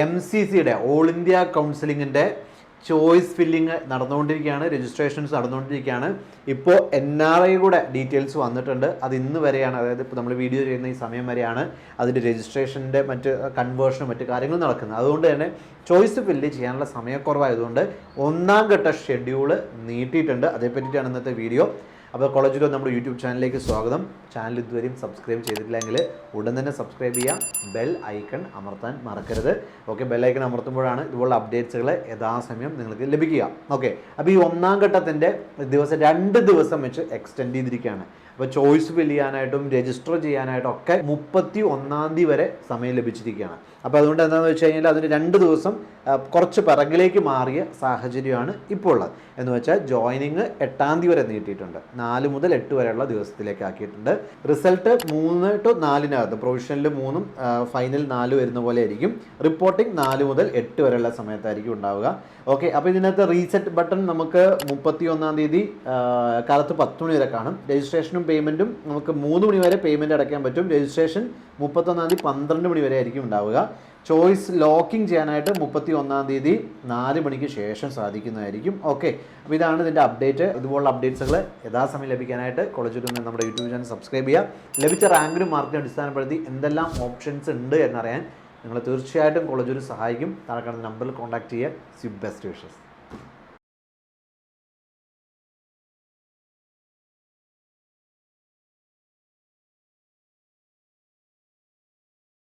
M C സിയുടെ all India കൗൺസിലിങ്ങിന്റെ choice filling നടന്നുകൊണ്ടിരിക്കുകയാണ് രജിസ്ട്രേഷൻസ് നടന്നുകൊണ്ടിരിക്കുകയാണ്. ഇപ്പോൾ എൻ ആർ ഐ കൂടെ ഡീറ്റെയിൽസ് വന്നിട്ടുണ്ട്. അത് ഇന്ന് വരെയാണ് അതായത് ഇപ്പോൾ നമ്മൾ വീഡിയോ ചെയ്യുന്ന ഈ സമയം വരെയാണ് അതിന്റെ രജിസ്ട്രേഷന്റെ മറ്റ് കൺവേർഷനും മറ്റു കാര്യങ്ങളും നടക്കുന്നത്. അതുകൊണ്ട് തന്നെ ചോയ്സ് ഫില്ല് ചെയ്യാനുള്ള സമയക്കുറവായതുകൊണ്ട് ഒന്നാം ഘട്ട ഷെഡ്യൂൾ നീട്ടിയിട്ടുണ്ട്. അതേപ്പറ്റിയിട്ടാണ് ഇന്നത്തെ വീഡിയോ അപ്പോൾ കോളേജിലോ നമ്മുടെ യൂട്യൂബ് ചാനലിലേക്ക് സ്വാഗതം. ചാനൽ ഇതുവരെയും സബ്സ്ക്രൈബ് ചെയ്തിട്ടില്ലെങ്കിൽ ഉടൻ തന്നെ സബ്സ്ക്രൈബ് ചെയ്യാം. ബെൽ ഐക്കൺ അമർത്താൻ മറക്കരുത്. ഓക്കെ ബെൽ ഐക്കൺ അമർത്തുമ്പോഴാണ് ഇതുപോലുള്ള അപ്ഡേറ്റ്സുകൾ യഥാസമയം നിങ്ങൾക്ക് ലഭിക്കുക. ഓക്കെ അപ്പോൾ ഈ ഒന്നാം ഘട്ടത്തിന്റെ ദിവസം രണ്ട് ദിവസം വെച്ച് എക്സ്റ്റെൻഡ് ചെയ്തിരിക്കുകയാണ്. അപ്പോൾ ചോയ്സ് ഫിൽ ചെയ്യാനായിട്ടും രജിസ്റ്റർ ചെയ്യാനായിട്ടും ഒക്കെ മുപ്പത്തി ഒന്നാം തീയതി വരെ സമയം ലഭിച്ചിരിക്കുകയാണ്. അപ്പോൾ അതുകൊണ്ട് എന്താണെന്ന് വെച്ച് കഴിഞ്ഞാൽ അതിന് രണ്ട് ദിവസം കുറച്ച് പിറകിലേക്ക് മാറിയ സാഹചര്യമാണ് ഇപ്പോൾ ഉള്ളത് എന്ന് വെച്ചാൽ ജോയിനിങ് എട്ടാം തീയതി വരെ നീട്ടിയിട്ടുണ്ട്. നാല് മുതൽ എട്ട് വരെയുള്ള ദിവസത്തിലേക്ക് ആക്കിയിട്ടുണ്ട്. റിസൾട്ട് മൂന്ന് ടു നാലിനകത്ത് പ്രൊവിഷനിൽ മൂന്നും ഫൈനൽ നാല് വരുന്ന പോലെ ആയിരിക്കും. റിപ്പോർട്ടിംഗ് നാല് മുതൽ എട്ട് വരെയുള്ള സമയത്തായിരിക്കും ഉണ്ടാവുക. ഓക്കെ അപ്പോൾ ഇതിനകത്ത് റീസെറ്റ് ബട്ടൺ നമുക്ക് മുപ്പത്തി ഒന്നാം തീയതി കാലത്ത് പത്ത് മണി വരെ കാണും. രജിസ്ട്രേഷനും പേയ്മെന്റും നമുക്ക് മൂന്ന് മണി വരെ പേയ്മെന്റ് അടയ്ക്കാൻ പറ്റും. രജിസ്ട്രേഷൻ മുപ്പത്തൊന്നാം തീയതി പന്ത്രണ്ട് മണി വരെ ആയിരിക്കും ഉണ്ടാവുക. ചോയ്സ് ലോക്കിംഗ് ചെയ്യാനായിട്ട് മുപ്പത്തി ഒന്നാം തീയതി നാല് മണിക്ക് ശേഷം സാധിക്കുന്നതായിരിക്കും. ഓക്കെ അപ്പോൾ ഇതാണ് ഇതിന്റെ അപ്ഡേറ്റ് ഇതുപോലുള്ള അപ്ഡേറ്റ്സുകൾ യഥാസമയം ലഭിക്കാനായിട്ട് കോളേജിൽ നിന്ന് നമ്മുടെ യൂട്യൂബ് ചാനൽ സബ്സ്ക്രൈബ് ചെയ്യുക. ലഭിച്ച റാങ്കിനും മാർക്കിനും അടിസ്ഥാനപ്പെടുത്തി എന്തെല്ലാം ഓപ്ഷൻസ് ഉണ്ട് എന്നറിയാൻ നിങ്ങൾ തീർച്ചയായിട്ടും കോളേജിൽ സഹായിക്കും. താഴെ കാണുന്ന നമ്പറിൽ കോൺടാക്ട് ചെയ്യുക. C best wishes